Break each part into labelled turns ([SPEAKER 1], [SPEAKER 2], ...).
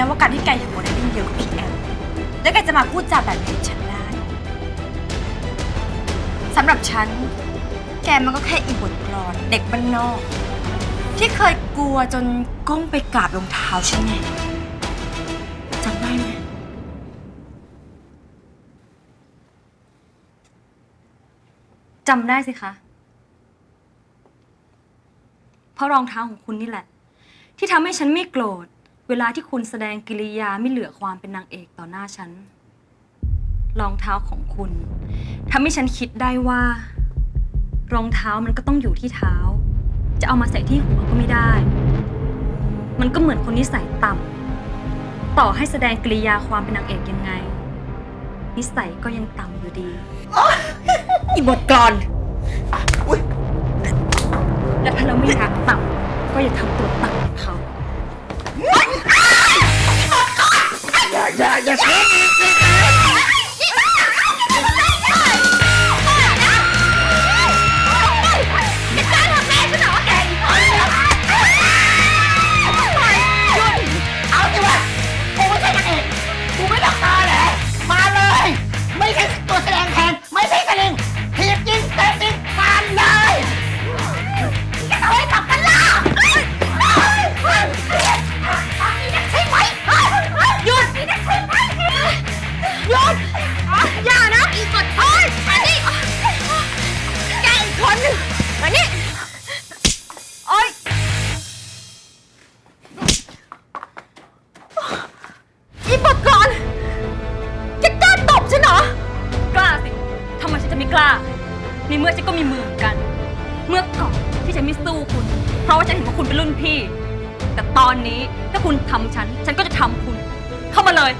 [SPEAKER 1] นะว่าการที่แกอยู่โมเดลลิ่งเดียวกับพี่แอมแล้วแกจะมาพูดจาแบบนี้กับฉันได้สำหรับฉัน แกมันก็แค่อีบทกลอนเด็กบ้านนอก ที่เคยกลัวจนก้มไปกราบรองเท้าฉันไงจำได้ไหม
[SPEAKER 2] จำได้สิคะ เพราะรองเท้าของคุณนี่แหละ ที่ทำให้ฉันไม่โกรธ เวลาที่คุณแสดงกิริยาไม่เหลือความเป็นนางเอกต่อหน้าฉัน รองเท้าของคุณทำให้ฉันคิดได้ว่า รองเท้ามันก็ต้องอยู่ที่เท้า จะเอามาใส่ที่หัวก็ไม่ได้ มันก็เหมือนคนนิสัยต่ำต่อให้แสดงกิริยาความเป็นนางเอกยังไง นิสัยก็ยังต่ำอยู่ดี
[SPEAKER 1] อีบทกลอน
[SPEAKER 2] และถ้าเราไม่รักต่ำก็อย่าทำตัวต่ำกับเขา
[SPEAKER 3] เอา หยุดอย่านะอีกคนเฮ้ยมานี่แกอีกคนหนึ่งมานี่
[SPEAKER 1] โอ๊ยอีบทกลอนแกกล้าตบฉันเหรอ
[SPEAKER 2] กล้าสิ ทำไมฉันจะไม่กล้า ในเมื่อฉันก็มีมือเหมือนกัน เมื่อก่อนที่ฉันไม่สู้คุณ เพราะว่าฉันเห็นว่าคุณเป็นรุ่นพี่ แต่ตอนนี้ถ้าคุณทำฉัน ฉันก็จะทำคุณ เข้ามาเลย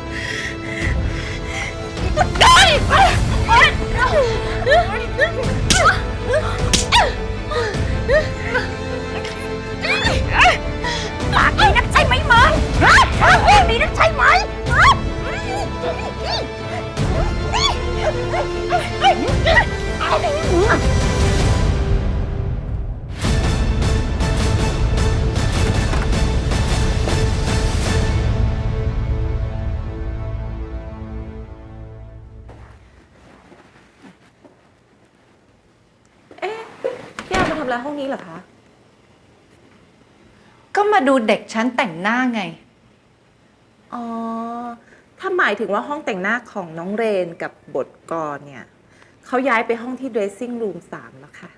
[SPEAKER 3] ปากดีนักใช่ไหมมึงฮะปากดีนักใช่ไหมฮะ
[SPEAKER 4] พี่ อามาทำอะไรห้องนี้เหรอคะ
[SPEAKER 5] ก็มาดูเด็กฉันแต่งหน้าไง
[SPEAKER 4] อ๋อ ถ้าหมายถึงว่าห้องแต่งหน้าของน้องเรนกับบทกรเนี่ยเขาย้ายไปห้องที่ dressing room 3แล้วค่ะ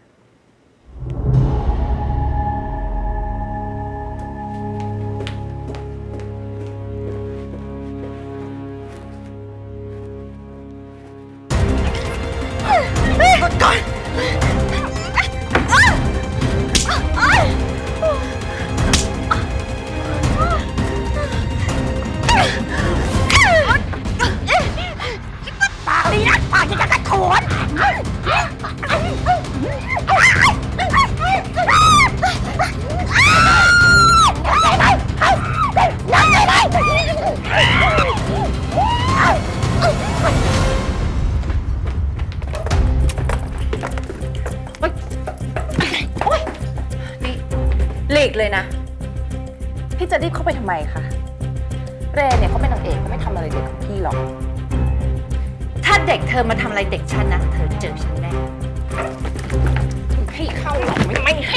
[SPEAKER 3] ป ด
[SPEAKER 5] เลยนะ
[SPEAKER 4] พี่จะรีบเข้าไปทำไมคะ เรนเนี่ยเขาเป็นนางเอกเขาไม่ทำอะไรเด็กของพี่หรอก
[SPEAKER 5] ถ้าเด็กเธอมาทำอะไรเด็กฉันนะ เธอเจอฉันแน่
[SPEAKER 4] ให้เข้าหรอกไม่ไม่ใ